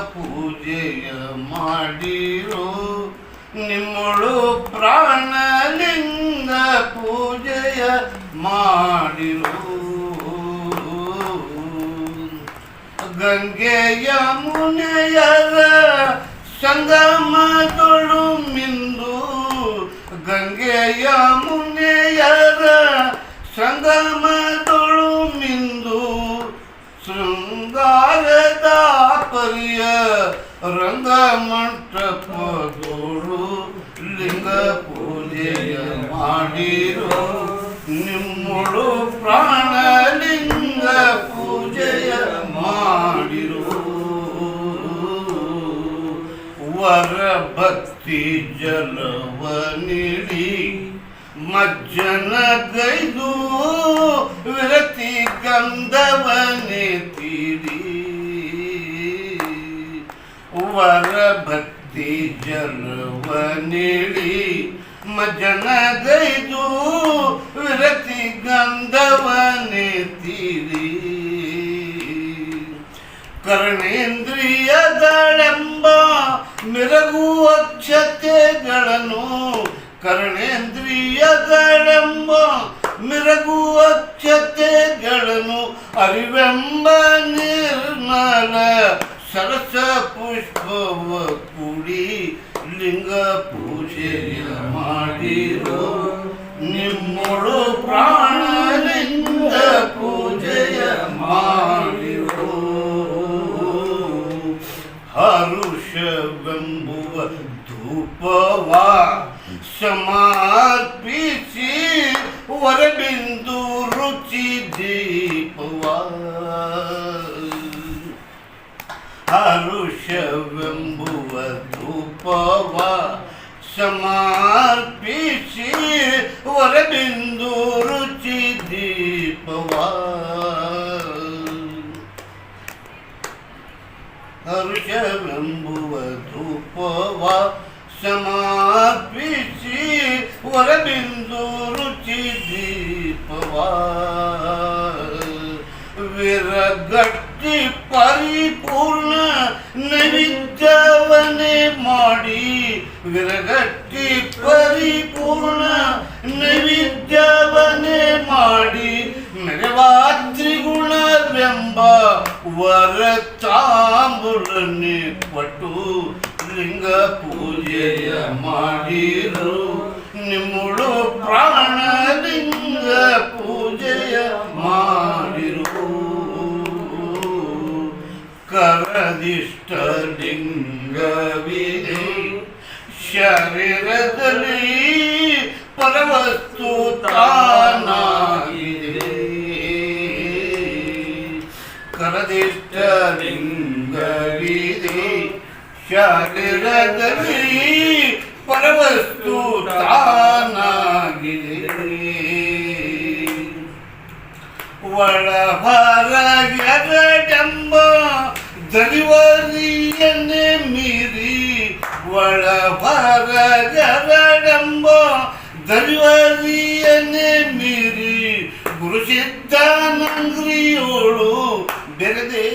ಪೂಜೆಯ ಮಾಡಿರೋ. ನಿಮ್ಮಳು ಪ್ರಾಣಲಿಂಗ ಪೂಜೆಯ ಮಾಡಿರೋ. ಗಂಗೆಯ ಮುನೆಯರ ಸಂಗಮದೊಳು ಮಿಂದು. ಗಂಗೆಯ ಮುನೆಯರ ಸಂಗಮದೊಳು ಪರಿಯ ಗುರು ಲಿಂಗ ಪೂಜೆಯ ಮಾಡಿರೋ. ನಿಮ್ಮಳು ಪ್ರಾಣ ಲಿಂಗ ಪೂಜೆಯ ಮಾಡಿರೋ. ವರ ಭಕ್ತಿ ಜಲವ ನೀಡಿ ಮಜ್ಜನ ಗೈದು ವಿರತಿ ಗಂಧವನೆ ತೀರಿ. ವರ ಭಕ್ತಿ ಜಲವ ನೀಡಿ ಮಜ್ಜನ ಗೈದು ವಿರತಿ ಗಂಧವನೆ ತೀರಿ ಕರ್ಣೇಂದ್ರಿಯಗಳೆಂಬ ಮಿರಗುವ ಕ್ಷತೆಗಳನ್ನು ಕರ್ಣೇಂದ್ರಿಯಗಳೆಂಬ ಮಿರಗುವ ಕ್ಷತೆಗಳನ್ನು ಅರಿವೆಂಬ ನಿರ್ಮಲ ಸರಸ ಪುಷ್ಪವ ಕೂಡಿ ಲಿಂಗ ಪೂಜೆಯ ಮಾಡಿರೋ ನಿಮ್ಮಳು ಪ್ರಾಣ ಲಿಂಗ ಪೂಜೆಯ ಮಾಡಿರೋ ಹರುಷವೆಂಬುವ ಧೂಪವ ಸಮರ್ಪಿಸಿ ಹೊರಬಿಂದು ರುಚಿ ದೀಪವ ಹರುಷವೆಂಬುವ ಧೂಪವ ಸಮರ್ಪಿಸಿ ಹೊರಬಿಂದು ರುಚಿ ದೀಪವ ಹರುಷವೆಂಬುವ ಧೂಪವ ಸಮರ್ಪಿಸಿ ಹೊರಬಿಂದು ರುಚಿ ದೀಪವ ವಿರಗಟ್ಟಿ ಪರಿಪೂರ್ಣ ನೈವೇದ್ಯವನ್ನೇ ಮಾಡಿ ವಿರಗಟ್ಟಿ ಪರಿಪೂರ್ಣ ನೈವೇದ್ಯವನ್ನೇ ಮಾಡಿ ಮೆರವಾತ್ರಿಗುಣವೆಂಬ ವರ ತಾಂಬುಲನ್ನೇ ಕೊಟ್ಟು ಲಿಂಗ ಪೂಜೆಯ ಮಾಡಿರು ನಿಮ್ಮಳು लिंग विधि शरीर लिङ्गविधि शरीरदली लिंग विधि शरीर शरीरदली परवस्तु तानागिरे वळभर जंब दलिवा ಒಳಭರಗೆರಡೆಂಬ ದರಿವರಿಯನ್ನೇ ಮೀರಿ ಗುರುಸಿದ್ಧಾನಂಗ್ರಿಯೋಳು ಬೆರೆದೇ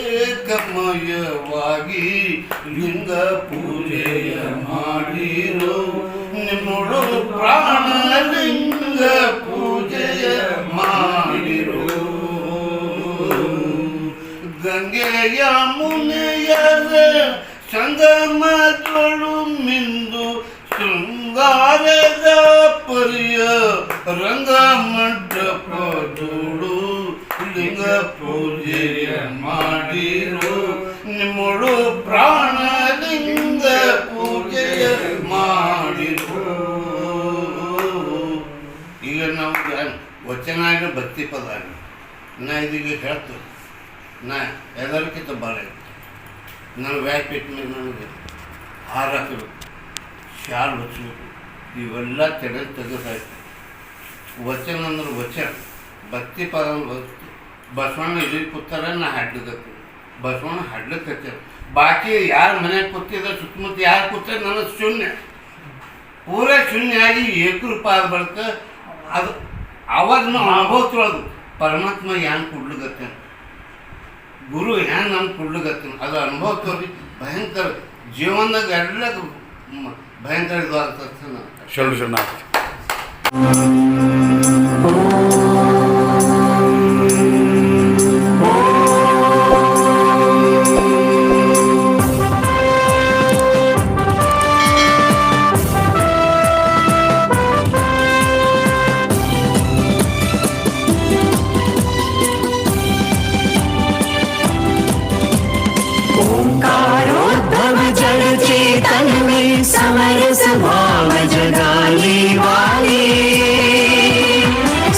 ಕಮಯವಾಗಿ ಲಿಂಗ ಪೂಜೆಯ ಮಾಡಿರೋ. ನಿಮ್ಮಳು ಪ್ರಾಣ ಲಿಂಗ ಪೂಜೆಯ ಮಾಡಿರೋ. ಗಂಗೆಯ ಮುನಿಯರ ಸಂಗಮದೊಳು ಪರಿಯ ರಂಗ ಮಂಟಪದೋಳು ಲಿಂಗ ಪೂಜೆಯ ಮಾಡಿರು. ನಿಮ್ಮಳು ಪ್ರಾಣ ಲಿಂಗ ಪೂಜೆಯ ಮಾಡಿರು. ಈಗ ನಾವು ವಚನ ಆಗಿ ಭಕ್ತಿ ಪದ ನಾ ಇದೀಗ ಹೇಳ್ತೇನೆ. ನಾ ಎಲ್ಲರಿಗಿಂತ ಭಾಳ ನಾನು ವ್ಯಾಪಿಟ್ಟ ಮೇಲೆ ನನಗೆ ಹಾರ ಹಾಕಬೇಕು. ಶಾಲು ಹೊಚ್ಚಬೇಕು ಇವೆಲ್ಲ ತೆಗೆದು ತೆಗೆದಾಯ್ತು. ವಚನ ಅಂದ್ರೆ ವಚನ. ಭಕ್ತಿ ಪದ ಬಸವಣ್ಣ ಇಲ್ಲಿ ಕೂತಾರ, ನಾ ಹಾಡ್ಲಿಕ್ಕೆ ಬಸವಣ್ಣ ಹಾಡ್ಲಿಕ್ಕೆ ಬಾಕಿ ಯಾರ ಮನೆ ಕೂತಿದ್ರೆ ಸುತ್ತಮುತ್ತ ಯಾರು ಕೂತಾರೆ ನನಗೆ ಶೂನ್ಯ. ಪೂರ ಶೂನ್ಯ ಆಗಿ ಏಕ ಆದ ಬಳಿಕ ಅದು ಅವಾಗ ನಾವು ಅನುಭವಿಸ್ರೊಳದು ಪರಮಾತ್ಮ ಯಾನ್ ಕೊಡ್ಲಿಗತ್ತೆ ಗುರು ಹ್ಯಾಂಗ ನಮ್ಗೆ ಕೊಡ್ಲಿಕತ್ತೀನಿ? ಅದು ಅನುಭವ ತೋರಿ ಭಯಂಕರ ಜೀವನದಾಗ ಎಲ್ಲ ಭಯಂಕರ ಇದು ಆಗ್ತದೆ ನಾನು. சொல்லிட்டு சொன்னாங்க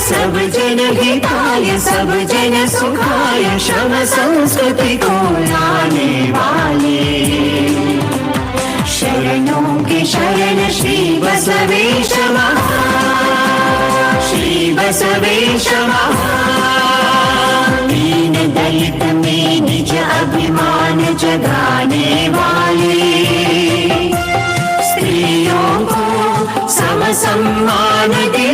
सब जन हिताय, सब जन सुखाय, श्रम संस्कृति को लाने वाले। शरणों के शरण श्री बसवेश श्री बसवेश दीन दलित में निज अभिमान जगाने वाले। स्त्रियों को सम सम्मान दिलाने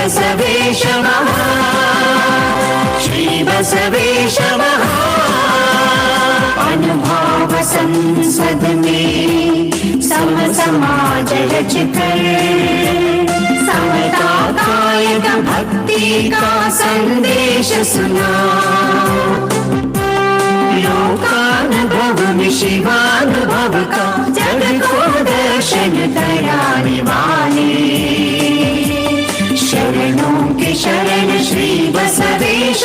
श्री बसवेश महा श्री बसवेश महा अनुभाव संसद में सम समाज रच कर समता कायक भक्ति का संदेश सुना लोकानुभव में शिवानुभव का जग को दर्शन कराने वाले शरणों श्री बसवेश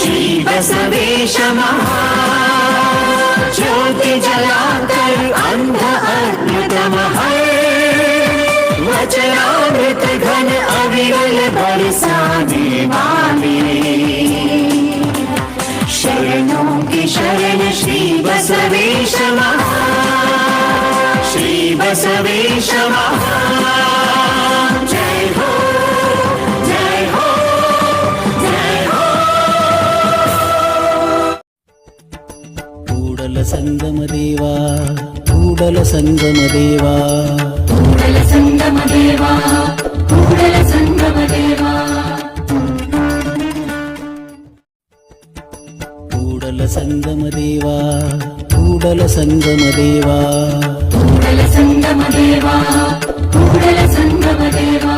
श्री बसवेश ज्योति जलाकर अंध हर वचनामृत घन अविरल बरसा वाले சங்கம தேவா கூடல சங்கம தேவா கூடல சங்கம தேவா கூடல சங்கம தேவா கூடல சங்கம தேவா கூடல சங்கம தேவா கூடல சங்கம தேவா கூடல சங்கம தேவா